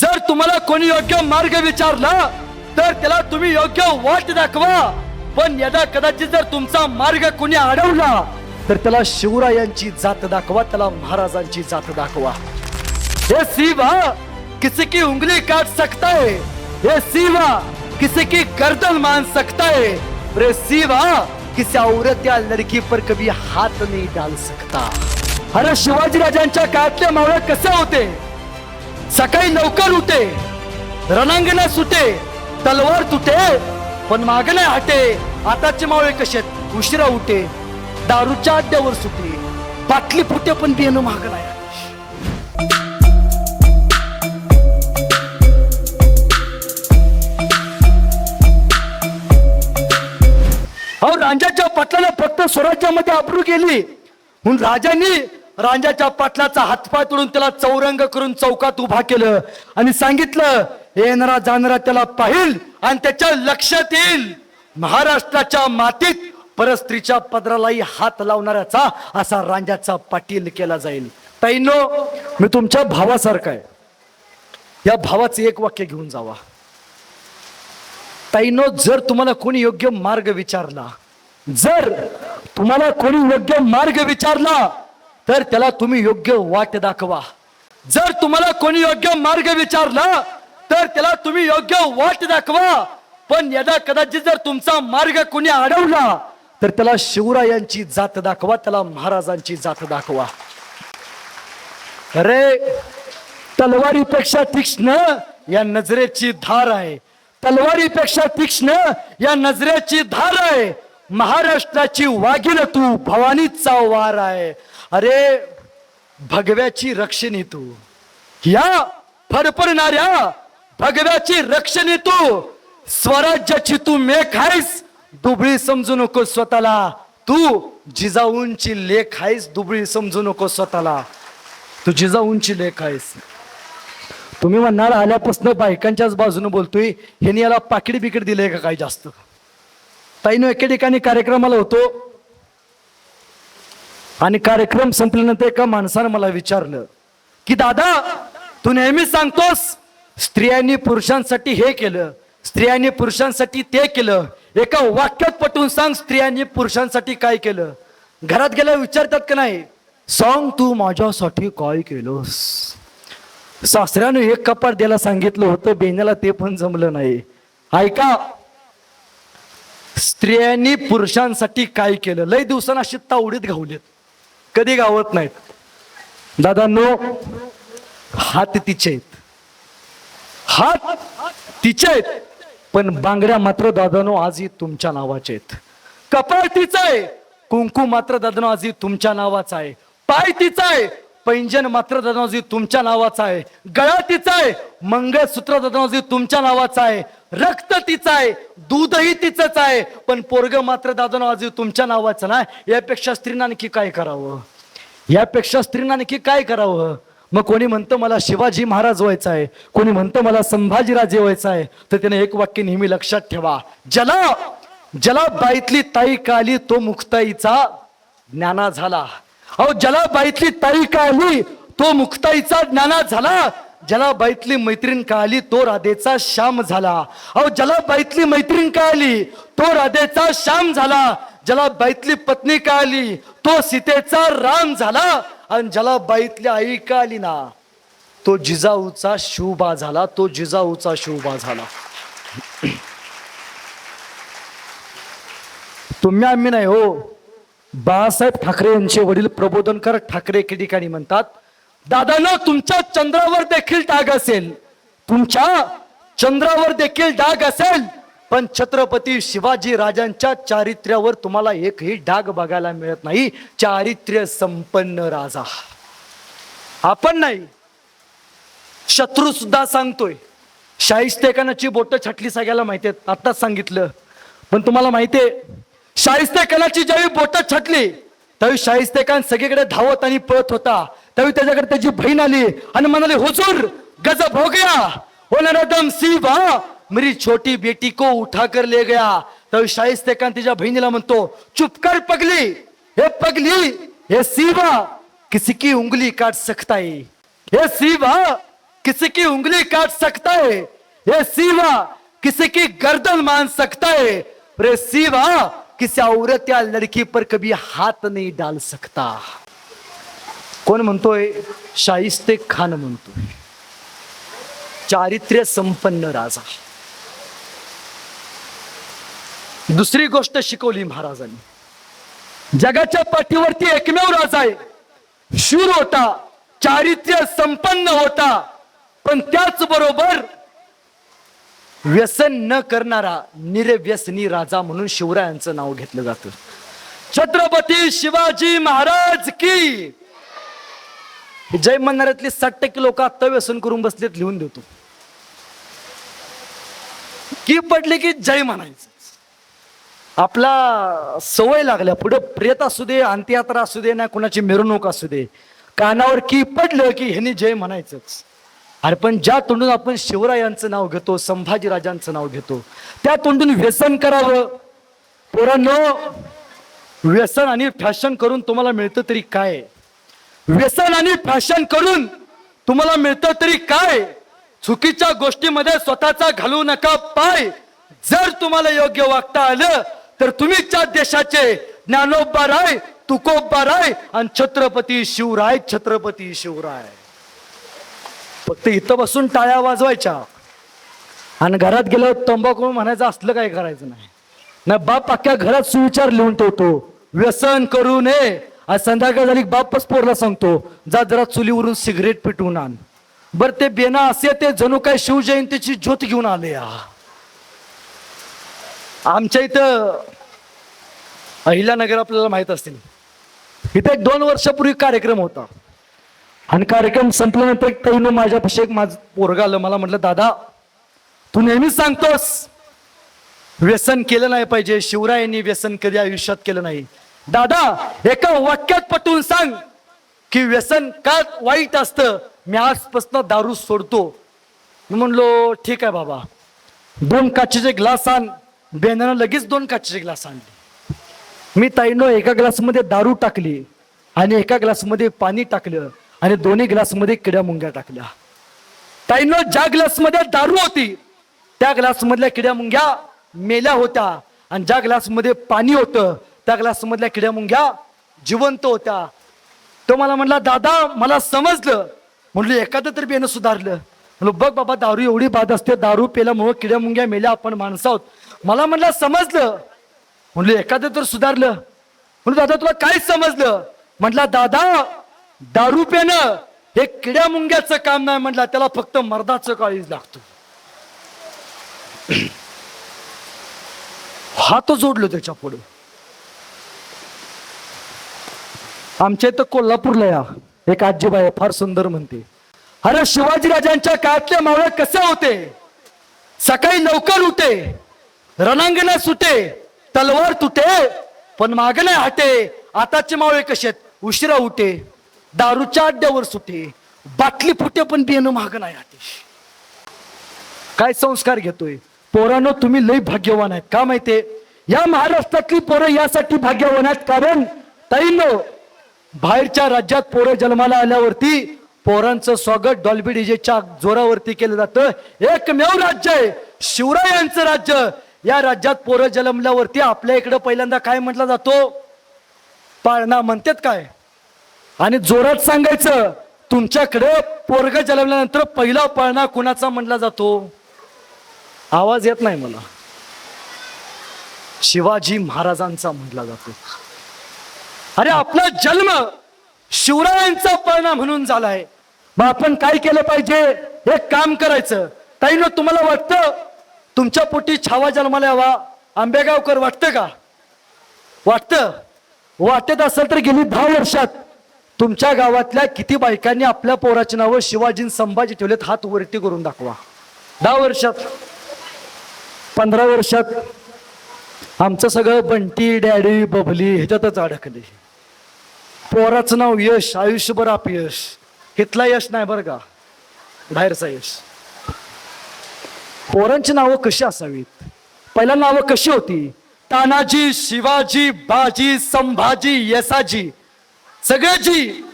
जर तुम्हाला कोणी योग्य मार्ग विचारला तर त्याला तुम्ही योग्य वाट दाखवा. पण यदा कदाचित जर तुमचा मार्ग कोणी अडवला तर त्याला शिवरायांची जात दाखवा त्याला महाराजांची जात दाखवा. ये सीवा किसी की उंगली काट सकता है ये सीवा किसी की गर्दन मान सकता है रे सीवा किसी औरत या लड़की पर कभी हाथ नहीं डाल सकता। अरे शिवाजी राजांच्या काळातले मावळे कसे होते? सकाळी लवकर उठे. रणांगण सुटे तलवार तुटे पण मागणे हटे. आताचे मावळे कसे उशिरा उठे. दारूच्या अड्ड्यावर सुटे. बाटली फुटे पण बियाणं माग नाही अहो रांजाच्या पाटलाला फक्त स्वराज्यामध्ये अब्रू केली. म्हणून राजांनी रांजाच्या पाटलाचा हातपाय तोडून त्याला चौरंग करून चौकात उभा केलं. आणि सांगितलं येणारा जाणारा त्याला पाहिल आणि त्याच्या लक्षात येईल. महाराष्ट्राच्या मातीत परस्त्रीच्या पदरालाही हात लावणाऱ्याचा असा रांजाचा पाटील केला जाईल. ताईनो मी तुमच्या भावासारखा आहे. या भावाचं एक वाक्य घेऊन जावा. ताईनो जर तुम्हाला कोणी योग्य मार्ग विचारला जर तुम्हाला कोणी योग्य मार्ग विचारला तर त्याला तुम्ही योग्य वाट दाखवा. जर तुम्हाला कोणी योग्य मार्ग विचारला तर त्याला तुम्ही योग्य वाट दाखवा. पण यदा कदाचित जर तुमचा मार्ग कोणी अडवला तर त्याला शिवरायांची जात दाखवा त्याला महाराजांची जात दाखवा. अरे तलवारीपेक्षा तीक्ष्ण या नजरेची धार आहे. तलवारीपेक्षा तीक्ष्ण या नजरेची धार आहे. महाराष्ट्राची वाघीण तू भवानीचा वार आहे. अरे भगव्याची रक्षणी तू. या फडफडणाऱ्या भगव्याची रक्षणी तू. स्वराज्याची तू मेख आहेस. दुबळी समजू नको स्वतःला. तू जिजाऊंची लेख आहेस. दुबळी समजू नको स्वतःला. तू जिजाऊंची लेख आहेस. तुम्ही म्हणणार आल्यापासून बायकांच्याच बाजूने बोलतोय. ह्यानी याला पाकिट बिकीट दिले का काय जास्त? ताईनं एके ठिकाणी कार्यक्रमाला होतो. आणि कार्यक्रम संपल्यानंतर एका माणसानं मला विचारलं की दादा तू नेहमी सांगतोस स्त्रियांनी पुरुषांसाठी हे केलं स्त्रियांनी पुरुषांसाठी ते केलं. एका वाक्यात पटवून सांग स्त्रियांनी पुरुषांसाठी काय केलं. घरात गेल्या विचारतात का नाही? सांग तू माझ्यासाठी काय केलंस? सासऱ्यानं एक कपाट द्यायला सांगितलं होतं बेण्याला ते पण जमलं नाही. ऐका स्त्रियांनी पुरुषांसाठी काय केलं? लय दिवसांना अशी तावडीत घावलेत. कधी गावत नाहीत. दादांनो हात तिचे आहेत. हात तिचे आहेत. पण बांगड्या मात्र दादानो आजही तुमच्या नावाचे आहेत. कपाळ तिचं आहे. कुंकू मात्र दादानो आजही तुमच्या नावाचा आहे. पाय तिचा आहे. पैंजन मात्र दादाजी तुमच्या नावाचा आहे. गळा तिचा आहे. मंगळसूत्र दादाजी तुमच्या नावाचा आहे. रक्त तिचं आहे दूधही तिचंच आहे पण पोरग मात्र दादाजी तुमच्या नावाचं नाही. यापेक्षा स्त्रीनं आणखी काय करावं? यापेक्षा स्त्रीनं आणखी काय करावं? मग कोणी म्हणतं मला शिवाजी महाराज व्हायचा आहे. कोणी म्हणतं मला संभाजीराजे व्हायचा आहे. तर त्याने एक वाक्य नेहमी लक्षात ठेवा. ज्याला ज्याला बाईतली ताई काली तो मुक्ताईचा ज्ञाना झाला. अहो ज्याला बाईतली ताई काली तो मुक्ताईचा ज्ञाना झाला. ज्याला बाईतली मैत्रीण कळाली तो राधेचा श्याम झाला. अहो ज्याला बाईतली मैत्रीण कळाली तो राधेचा श्याम झाला. ज्याला बाईतली पत्नी कळाली तो सीतेचा राम झाला. आणि ज्याला बाईतली आई कळाली ना तो जिजाऊचा शिवबा झाला तो जिजाऊचा शिवबा झाला. तुम्ही आम्ही नाही हो बाळासाहेब ठाकरे यांचे वडील प्रबोधनकर ठाकरे एके ठिकाणी म्हणतात दादानं तुमच्या चंद्रावर देखील डाग असेल. तुमच्या चंद्रावर देखील डाग असेल. पण छत्रपती शिवाजी राजांच्या चारित्र्यावर तुम्हाला एकही डाग बघायला मिळत नाही. चारित्र्य संपन्न राजा. आपण नाही. शत्रू सुद्धा सांगतोय. शाहिस्तेखानाची बोट छाटली सगळ्याला माहिती आहेत. आत्ताच सांगितलं. पण तुम्हाला माहितीये शाहिस्तेखानाची ज्यावेळी बोट छाटली त्यावेळी शाहिस्तेखान सगळीकडे धावत आणि पळत होता. त्यावेळी त्याच्याकडे त्याची बहीण आली आणि म्हणाली, हुजूर, गजब हो गया. ओ नरदम सिवा मेरी छोटी बेटी को उठा कर ले गया. त्यावेळी शाहिस्तेखान तिच्या बहिणीला म्हणतो, चुप कर पगली, हे पगली, हे सिवा किसी की उंगली काट सकता है हे सिवा किसी की उंगली काट सकता है ये सीवा किसी की गर्दन मान सकता है पर सीवा किसी औरत या लड़की पर कभी हाथ नहीं डाल सकता। कोण म्हणतोय? शाहिस्ते खान म्हणतोय. चारित्र्य संपन्न राजा. दुसरी गोष्ट शिकवली महाराजांनी. जगाच्या पाठीवरती एकमेव राजा आहे. शूर होता चारित्र्य संपन्न होता पण त्याच बरोबर व्यसन न करणारा निर्व्यसनी राजा म्हणून शिवरायांचं नाव घेतलं जातं. छत्रपती शिवाजी महाराज की जय म्हणणाऱ्यातली साठ टक्के लोक आत्ता व्यसन करून बसलेत लिहून देतो. की पडले की जय म्हणायचं. आपला सवय लागल्या पुढे प्रेत असू दे अंत्ययात्रा असू दे ना कुणाची मिरवणूक असू दे कानावर की पडलं की ह्यांनी जय म्हणायचंच. अरे पण ज्या तोंडून आपण शिवरायांचं नाव घेतो संभाजीराजांचं नाव घेतो त्या तोंडून व्यसन करावं. पोरांनो व्यसन आणि फॅशन करून तुम्हाला मिळतं तरी काय? व्यसन आणि फॅशन करून तुम्हाला मिळतं तरी काय? चुकीच्या गोष्टीमध्ये स्वतःचा घालू नका पाय. जर तुम्हाला योग्य वागता आलं तर तुम्ही त्या देशाचे ज्ञानोबा राय तुकोबा राय आणि छत्रपती शिवराय छत्रपती शिवराय. फक्त इथं बसून टाळ्या वाजवायच्या. आणि घरात गेल्यावर तंबाखू म्हणायचं असलं काय करायचं नाही. ना बाप अख्ख्या घरात सुविचार लिहून ठेवतो. व्यसन करू नये. आज संध्याकाळ झाली बापच पोरला सांगतो जा जरा चुलीवरून सिगरेट पिटवून आण. बर ते बेना असे ते जणू काय शिवजयंतीची ज्योत घेऊन आले आमच्या इथं अहिल्यानगर आपल्याला माहीत असतील. इथे एक दोन वर्षापूर्वी कार्यक्रम होता. आणि कार्यक्रम संपल्यानंतर एक ताईनं माझ्यापाशी एक माझं पोरगा आलं मला म्हटलं दादा तू नेहमीच सांगतोस व्यसन केलं नाही पाहिजे शिवरायांनी व्यसन कधी आयुष्यात केलं नाही. दादा एका वाक्यात पटवून सांग की व्यसन का वाईट असतं. मी आजपासून दारू सोडतो. मी म्हणलो ठीक आहे बाबा. दोन काचेचे ग्लास आण. बेनानं लगेच दोन काचेचे ग्लास आणले. मी ताईनं एका ग्लासमध्ये दारू टाकली आणि एका ग्लासमध्ये पाणी टाकलं आणि दोन्ही ग्लासमध्ये किड्या मुंग्या टाकल्या. ताईनं ज्या ग्लासमध्ये दारू होती त्या ग्लासमधल्या किड्या मुंग्या मेल्या होत्या आणि ज्या ग्लासमध्ये पाणी होतं त्या ग्लासमधल्या किड्यामुंग्या जिवंत होत्या. तो मला म्हणला दादा मला समजलं. म्हणलं एखादं तरी बेनं सुधारलं. म्हणलो बघ बाबा दारू एवढी बाद असते दारू पेल्यामुळं किड्या मुंग्या मेल्या आपण माणसं आहोत. मला म्हणलं समजलं. म्हणलं एखादं तर सुधारलं. म्हणलं दादा तुला काय समजलं? म्हटला दादा दारू पेनं हे किड्या मुंग्याचं काम नाही म्हटलं त्याला फक्त मर्दाचं काळीज लागतो. हात जोडलो त्याच्या पुढे. आमच्या इथं कोल्हापूरला या. एक आजीबाई आहे, फार सुंदर म्हणते. अरे शिवाजी राजांच्या काळातले मावळे कसे होते? सकाळी लवकर उठे रणांगणा सुटे तलवार तुटे पण माग नाही हटे. आताचे मावळे कसे आहेत? उशिरा उठे दारूच्या अड्ड्यावर सुटे. बाटली फुटे पण बियाणं माग नाही हटे. काय संस्कार घेतोय? पोरांनो तुम्ही लय भाग्यवान आहेत. का माहितीये? या महाराष्ट्रातली पोरं यासाठी भाग्यवान आहेत. कारण ताईनो बाहेरच्या राज्यात पोरं जन्माला आल्यावरती पोरांचं स्वागत डॉल्बी डीजेच्या जोरावरती केलं जातं. एकमेव राज्य आहे. शिवरायांचं राज्य. या राज्यात पोरं जन्मल्यावरती आपल्या इकडं पहिल्यांदा काय म्हटला जातो? पाळणा म्हणतात काय? आणि जोरात सांगायचं तुमच्याकडे पोरग जन्मल्यानंतर पहिला पाळणा कुणाचा म्हणला जातो? आवाज येत नाही मला. शिवाजी महाराजांचा म्हटला जातो. अरे आपला जन्म शिवरायांचा परिणाम म्हणून झालाय. मग आपण काय केलं पाहिजे? एक काम करायचं. ताईनं तुम्हाला वाटतं तुमच्या पोटी छावा जन्माला यावा? आंबेगावकर वाटतं का? वाटतं. वाटत असेल तर गेली दहा वर्षात. तुमच्या गावातल्या किती बायकांनी आपल्या पोराची नावं शिवाजी संभाजी ठेवलेत हात वरती करून दाखवा. दहा वर्षात. पंधरा वर्षात. आमचं सगळं बंटी डॅडी बबली ह्याच्यातच अडकले. पोराचं नाव यश आयुष्यभर अपयश इथला यश नाही बरं का? बाहेरचा यश. पोरांची नावं कशी असावीत? पहिला नावं कशी होती? तानाजी शिवाजी बाजी संभाजी यसाजी. सगळ्याची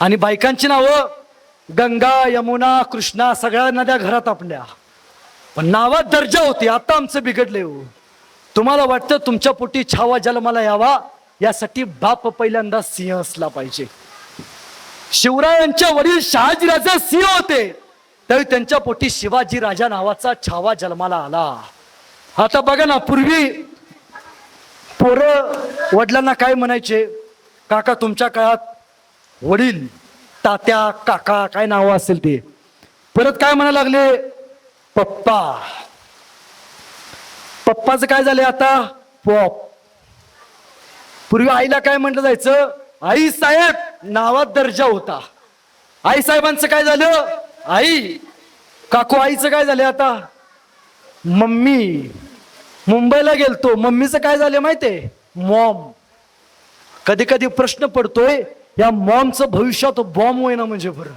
आणि बायकांची नावं गंगा यमुना कृष्णा सगळ्या नद्या घरात आपल्या. पण नावात दर्जा होती. आता आमचं बिघडले हो. तुम्हाला वाटतं तुमच्या पोटी छावा जन्माला यावा? यासाठी बाप पहिल्यांदा सिंह असला पाहिजे. शिवरायांच्या वडील शहाजी राजा सिंह होते. त्यावेळी त्यांच्या पोटी शिवाजी राजा नावाचा छावा जन्माला आला. आता बघा ना पूर्वी पोरं वडिलांना काय म्हणायचे? काका तुमच्या काळात वडील तात्या काका काय नावं असेल ते? परत काय म्हणायला लागले? पप्पा. पप्पाचं काय झालंय आता? पॉप. पूर्वी आईला काय म्हटलं जायचं? आई साहेब नावात दर्जा होता. आई साहेबांचं काय झालं? आई काकू आईचं काय झालं आता? मम्मी. मुंबईला गेलतो. मम्मीचं काय झालं माहितीये? मॉम. कधी कधी प्रश्न पडतोय या मॉमचं भविष्यात बॉम्ब होईना म्हणजे बरं.